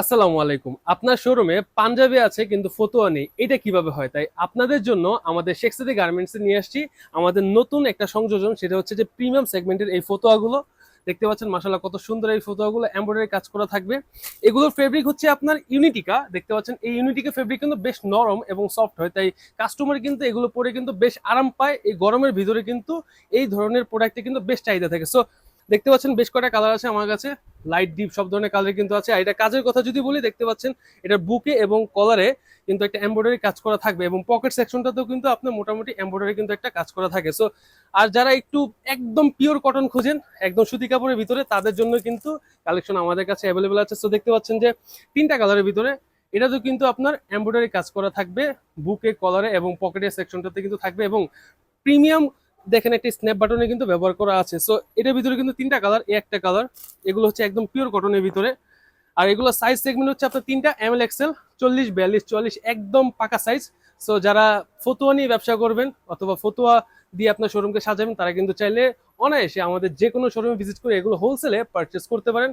আসসালামু আলাইকুম। আপনার শোরুমে পাঞ্জাবি আছে, কিন্তু ফতোয়া নেই। এটা কীভাবে হয়? তাই আপনাদের জন্য আমাদের শেখসাদি গার্মেন্টসে নিয়ে আসছি। আমাদের নতুন একটা সংযোজন, সেটা হচ্ছে যে প্রিমিয়াম সেগমেন্টের এই ফতোয়াগুলো। দেখতে পাচ্ছেন মাসাল্লাহ কত সুন্দর এই ফতোয়াগুলো এমব্রয়ডারি কাজ করা থাকবে। এগুলোর ফেব্রিক হচ্ছে আপনার ইউনিটিকা দেখতে পাচ্ছেন, এই ইউনিটিকা ফেব্রিক কিন্তু বেশ নরম এবং সফট হয়। তাই কাস্টমার কিন্তু এগুলো পরে কিন্তু বেশ আরাম পায়। এই গরমের ভিতরে কিন্তু এই ধরনের প্রোডাক্টে কিন্তু বেশ চাহিদা থাকে। সো দেখতে পাচ্ছেন বেশ কয়টা কালার আছে আমার কাছে। লাইট ডিপ সব ধরনের কালার কিন্তু আছে। আর এটা কাজের কথা যদি বলি, দেখতে পাচ্ছেন এটা বুকে এবং কলারে কিন্তু একটা এমব্রয়ডারি কাজ করা থাকবে এবং পকেট সেকশনটাতেও কিন্তু আপনার মোটামুটি এমব্রয়ডারি কিন্তু একটা কাজ করা থাকে। সো আর যারা একটু একদম পিওর কটন খোঁজেন, একদম সুতি কাপড়ের ভিতরে, তাদের জন্য কিন্তু কালেকশন আমাদের কাছে অ্যাভেলেবেল আছে। সো দেখতে পাচ্ছেন যে তিনটা কালারের ভিতরে এটাতেও কিন্তু আপনার এমব্রয়ডারি কাজ করা থাকবে বুকে কলারে এবং পকেটের সেকশনটাতে কিন্তু থাকবে এবং প্রিমিয়াম দেখেন একটা স্ন্যাপ বাটনে কিন্তু ব্যবহার করা আছে। সো এটার ভিতরে কিন্তু তিনটা কালার এ একটা কালার এগুলো হচ্ছে একদম পিওর কটনের ভিতরে। আর এগুলো সাইজ সেগমেন্ট হচ্ছে আপনার তিনটা এম এল এক্সেল চল্লিশ, বিয়াল্লিশ চুয়াল্লিশ একদম পাকা সাইজ সো যারা ফতুয়া নিয়ে ব্যবসা করবেন অথবা ফতুয়া দিয়ে আপনার শোরুমকে সাজাবেন, তারা কিন্তু চাইলে অনায়াসে আমাদের যে কোনো শোরুমে ভিজিট করে এগুলো হোলসেলে পারচেস করতে পারেন।